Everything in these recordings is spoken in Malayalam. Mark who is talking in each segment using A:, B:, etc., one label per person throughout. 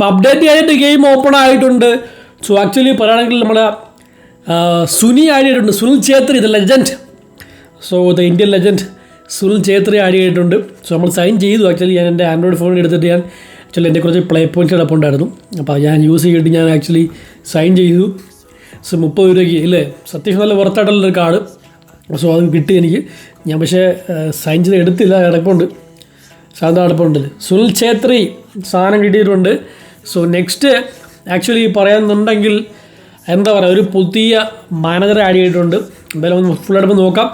A: അപ്പോൾ അപ്ഡേറ്റ് ചെയ്തിട്ട് ഗെയിം ഓപ്പൺ ആയിട്ടുണ്ട്. സോ ആക്ച്വലി പറയുകയാണെങ്കിൽ നമ്മൾ സുനി ആഡ് ചെയ്തിട്ടുണ്ട് സുനിൽ ഛേത്രി ഇത് legend so the Indian legend Sunil Chhetri add ചെയ്തിട്ടുണ്ട് സോ നമ്മൾ സൈൻ ചെയ്തു. ആക്ച്വലി ഞാൻ എന്റെ ആൻഡ്രോയിഡ് ഫോൺ എടുത്തിട്ട് ഞാൻ ആക്ച്വലി എന്റെ കുറച്ച് പ്ലേ പോയിന്റ്സ് കിടപ്പുണ്ടായിരുന്നു അപ്പോൾ ഞാൻ യൂസ് ചെയ്തിട്ട് ഞാൻ ആക്ച്വലി സൈൻ ചെയ്തു. സോ മുപ്പത് രൂപയ്ക്ക് ഇല്ലേ? സത്യം നല്ല വർത്തായിട്ടുള്ളൊരു കാർഡ് സോ അത് കിട്ടി എനിക്ക്. ഞാൻ പക്ഷേ സൈൻ ചെയ്ത് എടുത്തില്ല. കിടപ്പുണ്ട്. സാധാരണ അടപ്പുണ്ട് സുനിൽ ഛേത്രി സാധനം കിട്ടിയിട്ടുണ്ട്. സോ നെക്സ്റ്റ് ആക്ച്വലി പറയുന്നുണ്ടെങ്കിൽ എന്താ പറയുക ഒരു പുതിയ മാനേജർ ആഡ് ചെയ്തിട്ടുണ്ട്. എന്തായാലും ഒന്ന് ഫുള്ളായിട്ട് നോക്കാം.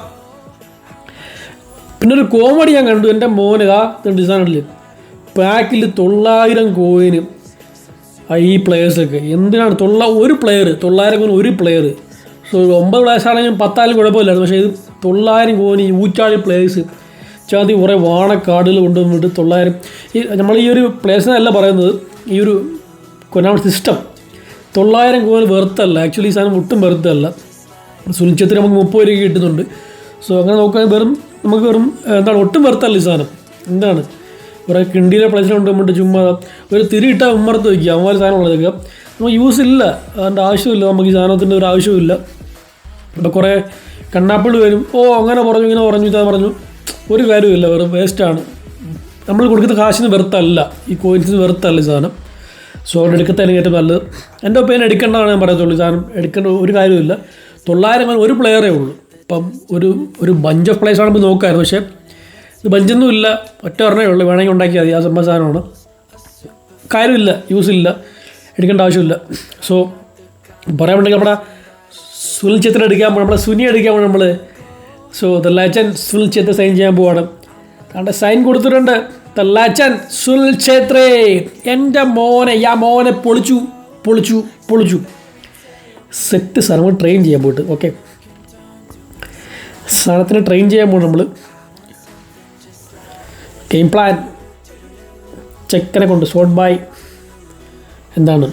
A: പിന്നെ ഒരു കോമഡി ഞാൻ കണ്ടു. എന്റെ മോൻ ഇതാ ഡിസൈനിൽ പാക്കിൽ തൊള്ളായിരം കോയിന് ഈ പ്ലെയേഴ്സൊക്കെ എന്തിനാണ്? തൊള്ള ഒരു പ്ലെയർ തൊള്ളായിരം കോയിന് ഒരു പ്ലെയർ സോ ഒമ്പത് പ്ലേയേഴ്സ് ആണെങ്കിൽ പത്തായാലും കുഴപ്പമില്ലായിരുന്നു. പക്ഷേ ഇത് തൊള്ളായിരം കോയിന് ഈ ഊറ്റാളി പ്ലേയേഴ്സ് ചാതി കുറേ വാണക്കാടുകൾ കൊണ്ടുവന്നിട്ട് തൊള്ളായിരം. ഈ നമ്മൾ ഈ ഒരു പ്ലേയേഴ്സിനല്ല പറയുന്നത് ഈ ഒരു കൊനാട് സിസ്റ്റം തൊള്ളായിരം കൂടുതൽ വെറുത്തല്ല. ആക്ച്വലി ഈ സാധനം ഒട്ടും വെറുത്തല്ല. സുനിച്ചത്തിന് നമുക്ക് മുപ്പത് രൂപ കിട്ടുന്നുണ്ട്. സോ അങ്ങനെ നോക്കാൻ വെറും നമുക്ക് വെറും എന്താണ് ഒട്ടും വെറുത്തല്ല ഈ സാധനം. എന്താണ്? കുറേ കിണ്ടിയിലെ പ്ലേസിലുണ്ട് നമ്മുടെ ചുമ്മാ ഒരു തിരിയിട്ടാൽ ഉമ്മറത്ത് വയ്ക്കുക അമ്മമാര് സാധനം ഉള്ളതൊക്കെ നമുക്ക് യൂസ് ഇല്ല. അതിന്റെ ആവശ്യമില്ല. നമുക്ക് ഈ സാധനത്തിന്റെ ഒരു ആവശ്യമില്ല ഇവിടെ കുറേ കണ്ണാപ്പിൾ വരും. ഓ അങ്ങനെ പറഞ്ഞു ഇങ്ങനെ പറഞ്ഞു ഇതാ പറഞ്ഞു. ഒരു കാര്യമില്ല വെറും വേസ്റ്റാണ് നമ്മൾ കൊടുക്കുന്ന കാശിന് വെറുത്തല്ല. ഈ കോയിൻസിന് വെറുത്തല്ല സാധനം. സോ അവിടെ എടുക്കത്തായിരിക്കും ഏറ്റവും നല്ലത്. എന്റെ ഒപ്പീനിയൻ എടുക്കേണ്ടതാണ് ഞാൻ പറയത്തുള്ളൂ. സാധനം എടുക്കേണ്ട ഒരു കാര്യമില്ല തൊള്ളായിരം ഒരു പ്ലെയറേ ഉള്ളൂ. ഇപ്പം ഒരു ഒരു ബഞ്ച് ഓഫ് പ്ലേസ് ആണെന്ന് നോക്കാമായിരുന്നു പക്ഷേ ഇത് ബഞ്ചൊന്നും ഇല്ല. ഒറ്റ ഒരെണ്ണേ ഉള്ളൂ. വേണമെങ്കിൽ ഉണ്ടാക്കിയാൽ മതി. ആ സംഭവ സാധനമാണ്. കാര്യമില്ല. യൂസ് ഇല്ല. എടുക്കേണ്ട ആവശ്യമില്ല. സോ വേണ്ടി നമ്മുടെ സുനിൽ ചിത്രം എടുക്കാൻ പോകണം നമ്മുടെ സുനി എടുക്കാൻ പോകണം നമ്മൾ so the Lachen Sunil Chhetri sign ചെയ്യാൻ പോവാണ്. അവിടെ സൈൻ കൊടുത്തിട്ടുണ്ട്. തള്ളാച്ചൻ സുൽക്ഷേത്രേ എന്റെ മോനെ യാ മോനെ പൊളിച്ചു പൊളിച്ചു പൊളിച്ചു. സെറ്റ് സാധനം ട്രെയിൻ ചെയ്യാൻ പോയിട്ട് ഓക്കെ സാധനത്തിന് ട്രെയിൻ ചെയ്യാൻ പോകും നമ്മൾ ഗെയിം പ്ലാൻ ചെക്കനെ കൊണ്ട് ഷോട്ട് ബൈ എന്താണ്?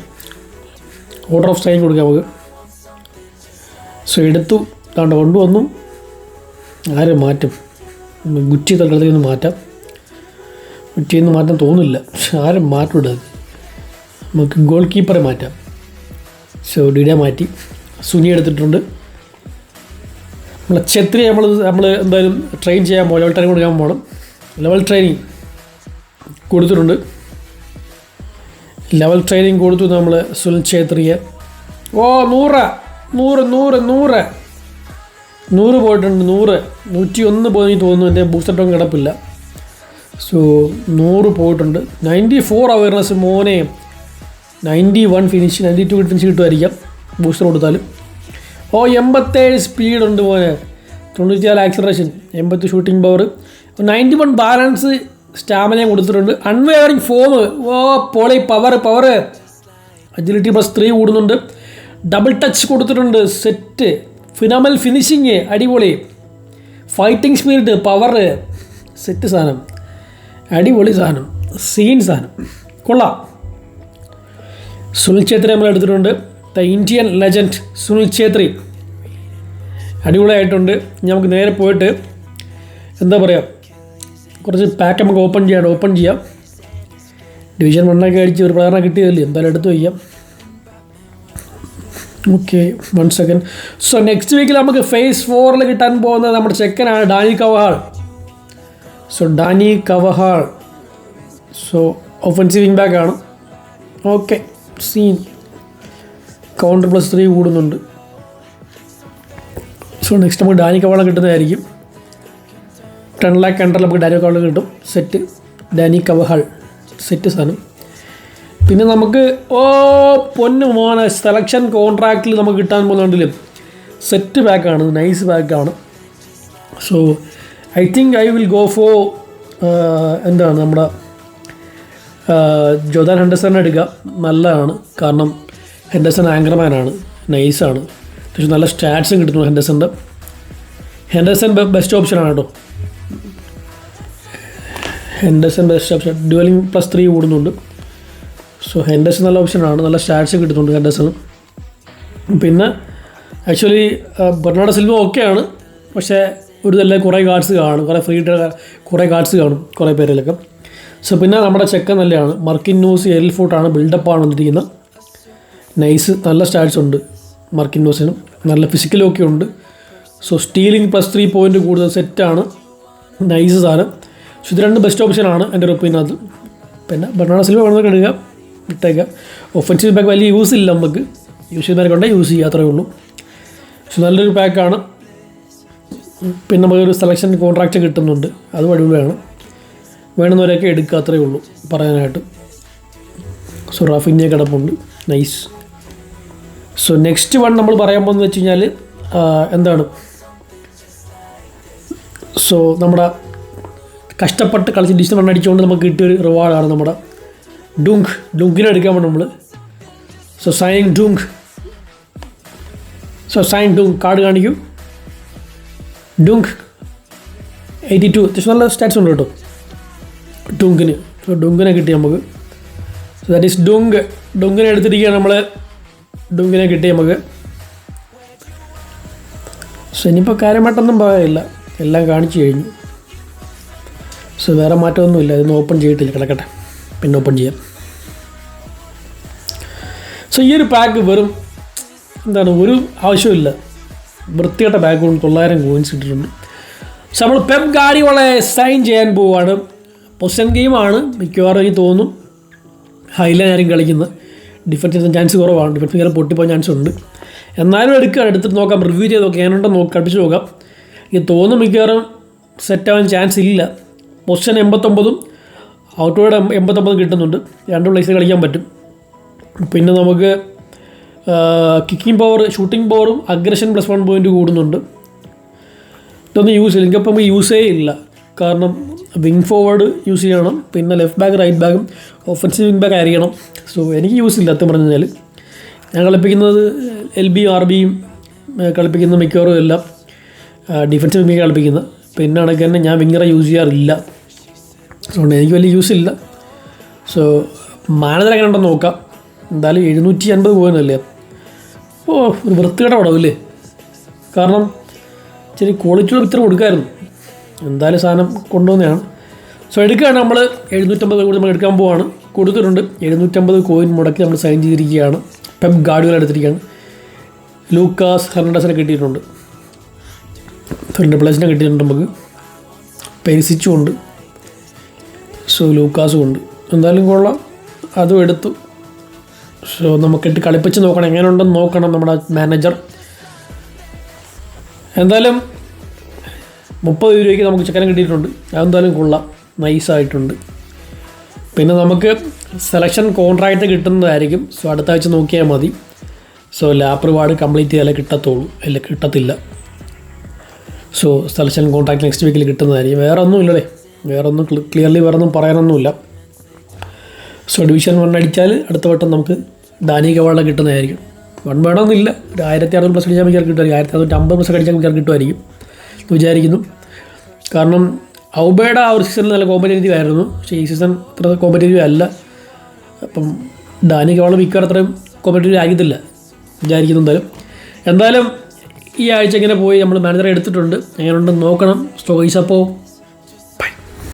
A: ഓർഡർ ഓഫ് സൈൻ കൊടുക്കാം നമുക്ക്. സോ എടുത്തു അതുകൊണ്ട് കൊണ്ടുവന്നു ആരും മാറ്റും? ഗുറ്റി തൽക്കാലത്തേക്ക് ഒന്ന് മാറ്റാം. ഗുറ്റിയിൽ നിന്ന് മാറ്റാൻ തോന്നില്ല പക്ഷെ ആരും മാറ്റിവിട നമുക്ക് ഗോൾ കീപ്പറെ മാറ്റാം. സോ ഡിഡിയ മാറ്റി. സുനി എടുത്തിട്ടുണ്ട്. നമ്മളെ ഛത്രി നമ്മൾ നമ്മൾ എന്തായാലും ട്രെയിൻ ചെയ്യാൻ പോകും ലെവൽ ട്രെയിനിങ് കൊടുക്കാൻ പോകണം. ലെവൽ ട്രെയിനിങ് കൊടുത്തിട്ടുണ്ട്. ലെവൽ ട്രെയിനിങ് കൊടുത്തു നമ്മൾ സുനിൽ ഛേത്രിയെ. ഓ നൂറ്. നൂറ് നൂറ് നൂറ്. നൂറ് പോയിട്ടുണ്ട് നൂറ്. നൂറ്റി ഒന്ന് പോയി തോന്നുന്നു എന്റെ ബൂസ്റ്റർ ടോൺ കിടപ്പില്ല. സോ നൂറ് പോയിട്ടുണ്ട്. നയന്റി ഫോർ അവയർനെസ് മോനെ ninety one finish ninety two finish കിട്ടുമായിരിക്കാം booster കൊടുത്താലും. ഓ എൺപത്തേഴ് സ്പീഡുണ്ട് മോനെ. തൊണ്ണൂറ്റിനാല് ആക്സിലറേഷൻ എൺപത്തി shooting power ninety one balance സ്റ്റാമിനയും കൊടുത്തിട്ടുണ്ട്. അൺവെയറിങ് ഫോം ഓ poly power power agility plus three കൂടുന്നുണ്ട്. ഡബിൾ ടച്ച് കൊടുത്തിട്ടുണ്ട് സെറ്റ് ഫിനമൽ ഫിനിഷിങ് അടിപൊളി. ഫൈറ്റിംഗ് സ്പിരിറ്റ് പവർ സെറ്റ് സാധനം. അടിപൊളി സാധനം. സീൻ സാധനം. കൊള്ളാം. സുനിൽ ഛേത്രി നമ്മൾ എടുത്തിട്ടുണ്ട്. The Indian legend Sunil Chhetri. അടിപൊളിയായിട്ടുണ്ട്. നമുക്ക് നേരെ പോയിട്ട് എന്താ പറയുക കുറച്ച് പാക്ക് നമുക്ക് ഓപ്പൺ ചെയ്യാം ഓപ്പൺ ചെയ്യാം. ഡിവിഷൻ വണ്ണൊക്കെ അടിച്ച് ഒരു പ്ലെയറിനെ കിട്ടിയതല്ലേ? എന്തായാലും എടുത്ത് വയ്ക്കാം. Okay one second so next വീക്കിൽ നമുക്ക് ഫേസ് ഫോറിൽ കിട്ടാൻ പോകുന്നത് നമ്മുടെ ചെക്കനാണ് Dani Carvajal so Dani Carvajal so offensive wing back ആണ്. ഓക്കെ സീൻ കൗണ്ടർ പ്ലസ് ത്രീ കൂടുന്നുണ്ട്. സോ നെക്സ്റ്റ് നമുക്ക് ഡാനി കവാള കിട്ടുന്നതായിരിക്കും. ടെൻ ലാക്ക് കണ്ടർ നമുക്ക് ഡാനി കവാള കിട്ടും. സെറ്റ് ഡാനി കവഹാൾ സെറ്റ് സാധനം. പിന്നെ നമുക്ക് ഓ പൊന്നു മോനെ സെലക്ഷൻ കോൺട്രാക്റ്റിൽ നമുക്ക് കിട്ടാൻ പോകുന്നുണ്ടെങ്കിലും സെറ്റ് ബാക്കാണ് nice ബാക്കാണ് so I think I will go for എന്താണ് നമ്മുടെ ജോദാൻ ഹെൻഡസൺ എടുക്കുക നല്ലതാണ് കാരണം ഹെൻഡസൺ ആങ്കർമാനാണ് നൈസാണ് അത്യാവശ്യം നല്ല സ്റ്റാറ്റ്സും കിട്ടുന്നു ഹെൻഡസന്റെ ഹെൻഡസൺ ബെസ്റ്റ് ഓപ്ഷനാണ് കേട്ടോ. Henderson best option duelling plus three കൂടുന്നുണ്ട്. സോ ഹെൻഡേഴ്സൺ നല്ല ഓപ്ഷനാണ് നല്ല സ്റ്റാറ്റ്സ് കിട്ടുന്നുണ്ട് ഹെൻഡസൺ പിന്നെ ആക്ച്വലി ബെർണാഡോ സിൽവ ഓക്കെയാണ് പക്ഷേ ഒരു തന്നെ കുറേ കാർഡ്സ് കാണും. കുറേ ഫ്രീ കുറേ കാർഡ്സ് കാണും കുറേ പേരിലൊക്കെ. സോ പിന്നെ നമ്മുടെ ചെക്കൻ നല്ലതാണ് മർക്കിൻ ന്യൂസ് എൽ ഫോർട്ടാണ് ബിൽഡപ്പാണ് വന്നിരിക്കുന്നത്. നൈസ് നല്ല സ്റ്റാറ്റ്സ് ഉണ്ട് മർക്കിൻ ന്യൂസിനും നല്ല ഫിസിക്കലും ഒക്കെ ഉണ്ട്. So stealing plus three point കൂടുതൽ സെറ്റാണ് നൈസ് സാധനം. സോ ഇത് രണ്ട് ബെസ്റ്റ് ഓപ്ഷനാണ് എന്റെ ഒരു ഒപ്പീനിയനകത്ത് പിന്നെ ബർണാഡ സിൽവ വേണമെന്നൊക്കെ ഇടുക ഇട്ടേക്കുക ഒഫൻസീവ് ബാക്ക് വലിയ യൂസ് ഇല്ല നമുക്ക് യൂസ് ചെയ്യുന്നവരെ കൊണ്ടേ യൂസ് ചെയ്യുക ഉള്ളൂ. സോ നല്ലൊരു പാക്കാണ് പിന്നെ നമുക്കൊരു സെലക്ഷൻ കോൺട്രാക്റ്റ് കിട്ടുന്നുണ്ട്. അത് അടിപൊളിയാണ് വേണമെന്നവരൊക്കെ എടുക്കുക അത്രേ ഉള്ളൂ പറയാനായിട്ട്. സോ റാഫിന്റെ കിടപ്പുണ്ട്. നൈസ് സോ നെക്സ്റ്റ് വൺ നമ്മൾ പറയാൻ പോകുന്നത് വെച്ച് കഴിഞ്ഞാൽ എന്താണ്? സോ നമ്മുടെ കഷ്ടപ്പെട്ട് കളിച്ച് ഡിസ്റ്റൻ മണ്ണടിച്ചുകൊണ്ട് നമുക്ക് കിട്ടിയൊരു റിവാർഡാണ് നമ്മുടെ ഡുങ്ക് ഡുങ്കിനെ എടുക്കാൻ പറ്റും നമ്മൾ so sign Dunk so sign Dunk card കാണിക്കും. ഡുങ്ക് എയ്റ്റി ടു അത്യാവശ്യം നല്ല സ്റ്റാറ്റ്സ് ഉണ്ട് കേട്ടോ. ഡുങ്കിന് സോ ഡുങ്കിനെ കിട്ടി നമുക്ക്. സോ ദാറ്റ് ഈസ് ഡുങ്ക് ഡുങ്കിനെ എടുത്തിരിക്കുകയാണ് നമ്മൾ ഡുങ്കിനെ കിട്ടി നമുക്ക്. സോ ഇനിയിപ്പോൾ കാര്യമായിട്ടൊന്നും പറയാനില്ല. എല്ലാം കാണിച്ചു കഴിഞ്ഞു. സോ വേറെ മാറ്റമൊന്നുമില്ല. ഇതൊന്നും ഓപ്പൺ ചെയ്തിട്ടില്ല. കിടക്കട്ടെ. പിന്നെ ഓപ്പൺ ചെയ്യാം. സോ ഈ ഒരു പാക്ക് വെറും എന്താണ് ഒരു ആവശ്യമില്ല വൃത്തികെട്ട ബാക്ക് കൊണ്ട് തൊള്ളായിരം കോയിൻസ് കിട്ടിയിട്ടുണ്ട്. സോ നമ്മൾ പെപ് ഗാരിയോളെ സൈൻ ചെയ്യാൻ പോവുകയാണ് പൊസൻ ഗെയിമാണ് മിക്കവാറും എനിക്ക് തോന്നും ഹൈലൈനായിരിക്കും കളിക്കുന്നത്. ഡിഫൻസ് ചാൻസ് കുറവാണ്. ഡിഫൻസ് ഇങ്ങനെ പൊട്ടിപ്പോകാൻ ചാൻസ് ഉണ്ട്. എന്നാലും എടുക്കുക എടുത്തിട്ട് നോക്കാം. റിവ്യൂ ചെയ്ത് നോക്കാം. ഞാനുണ്ടോ നോക്കി. കളിപ്പിച്ച് നോക്കാം. എനിക്ക് തോന്നും മിക്കവാറും സെറ്റാവാൻ ചാൻസ് ഇല്ല. പൊസിഷൻ എൺപത്തൊമ്പതും ഔട്ട്വേഡ് എൺപത്തൊമ്പത് കിട്ടുന്നുണ്ട്. രണ്ട് പ്ലേസിൽ കളിക്കാൻ പറ്റും. പിന്നെ നമുക്ക് കിക്കിംഗ് പവർ ഷൂട്ടിംഗ് പവറും അഗ്രഷൻ പ്ലസ് വൺ പോയിന്റ് കൂടുന്നുണ്ട്. ഇതൊന്നും യൂസ് ചെയ്യില്ല നമുക്ക് യൂസേ ഇല്ല. കാരണം വിങ് ഫോർവേഡ് യൂസ് ചെയ്യണം. പിന്നെ ലെഫ്റ്റ് ബാക്ക് റൈറ്റ് ബാക്കും ഒഫൻസീവ് വിങ് ബാക്ക് ആയിരിക്കണം സോ എനിക്ക് യൂസ് ഇല്ല സത്യം പറഞ്ഞു കഴിഞ്ഞാൽ ഞാൻ കളിപ്പിക്കുന്നത് എൽ ബിയും ആർ ബിയും കളിപ്പിക്കുന്ന മിക്കവാറും എല്ലാം ഡിഫൻസീവ് വിങ്ങേ കളിപ്പിക്കുന്നത് പിന്നെ തന്നെ ഞാൻ വിങ്ങറെ യൂസ് ചെയ്യാറില്ല. അതുകൊണ്ട് എനിക്ക് വലിയ യൂസ് ഇല്ല. സോ മാനേജർ എങ്ങനെ ഉണ്ടെന്ന് നോക്കാം. എന്തായാലും എഴുന്നൂറ്റി അൻപത് പോയെന്നല്ലേ. ഓ ഒരു വൃത്തികെട്ട ഉടവില്ലേ കാരണം ഇച്ചിരി ക്വാളിറ്റിയുള്ള പിക്ചർ കൊടുക്കായിരുന്നു. എന്തായാലും സാധനം കൊണ്ടുവന്നതാണ്. സോ എടുക്കുകയാണ് നമ്മൾ എഴുന്നൂറ്റമ്പത് കൂടി നമ്മൾ എടുക്കാൻ പോവാണ്. കൊടുത്തിട്ടുണ്ട്. എഴുന്നൂറ്റമ്പത് കോയിൻ മുടക്കി നമ്മൾ സൈൻ ചെയ്തിരിക്കുകയാണ്. പെപ് ഗാർഡുകൾ എടുത്തിരിക്കുകയാണ്. ലൂക്കാസ് ഹെർണഡസിനെ കിട്ടിയിട്ടുണ്ട്. ഫ്രണ്ട് പ്ലേസിനെ കിട്ടിയിട്ടുണ്ട് നമുക്ക്. പെരിസിച്ചും ഉണ്ട് സോ ലൂക്കാസും ഉണ്ട്. എന്തായാലും കൊള്ളാം. അതും എടുത്തു. സോ നമുക്കിട്ട് കളിപ്പിച്ച് നോക്കണം. എങ്ങനെയുണ്ടെന്ന് നോക്കണം നമ്മുടെ മാനേജർ. എന്തായാലും മുപ്പത് രൂപയ്ക്ക് നമുക്ക് ചിക്കൻ കിട്ടിയിട്ടുണ്ട്. അതെന്തായാലും കൊള്ളാം. നൈസായിട്ടുണ്ട്. പിന്നെ നമുക്ക് സെലക്ഷൻ കോൺട്രാക്റ്റ് കിട്ടുന്നതായിരിക്കും. സോ അടുത്ത ആഴ്ച നോക്കിയാൽ മതി. സോ ലാപ്പ് റിവാർഡ് കംപ്ലീറ്റ് ചെയ്താലേ കിട്ടത്തുള്ളൂ. അല്ല കിട്ടത്തില്ല. സോ സെലക്ഷൻ കോൺട്രാക്ട് നെക്സ്റ്റ് വീക്കിൽ കിട്ടുന്നതായിരിക്കും. വേറെ ഒന്നും ഇല്ലല്ലേ? വേറെ ഒന്നും ക്ലിയർലി വേറൊന്നും പറയാനൊന്നുമില്ല. സോ ഡിവിഷൻ വൺ അടിച്ചാൽ അടുത്ത വട്ടം നമുക്ക് ഡാനി കവാള കിട്ടുന്നതായിരിക്കും. വൺ വേണമെന്നില്ല. ഒരു ആയിരത്തി അറുപത് പ്ലസ് അടിച്ചാൽ മിക്കവാറും കിട്ടുമായിരിക്കും. ആയിരത്തി അറുന്നൂറ്റി അമ്പത് പ്ലസ് അടിച്ചാൽ മിക്കവാറും കിട്ടുമായിരിക്കും എന്ന് വിചാരിക്കുന്നു. കാരണം ഔബയുടെ ആ ഒരു സീസണിൽ നല്ല കോമ്പറ്റേറ്റീവ് ആയിരുന്നു. പക്ഷേ ഈ സീസൺ അത്ര കോമ്പറ്റേറ്റീവ് അല്ല. അപ്പം ഡാനി കവാള മിക്കവാറും അത്രയും കോമ്പറ്റേറ്റീവ് ആകത്തില്ല വിചാരിക്കുന്നു എന്തായാലും. എന്തായാലും ഈ ആഴ്ച ഇങ്ങനെ പോയി നമ്മൾ മാനേജറെ എടുത്തിട്ടുണ്ട്. എങ്ങനെയുണ്ടെന്ന് നോക്കണം. സ്റ്റോയിസ് അപ്പോൾ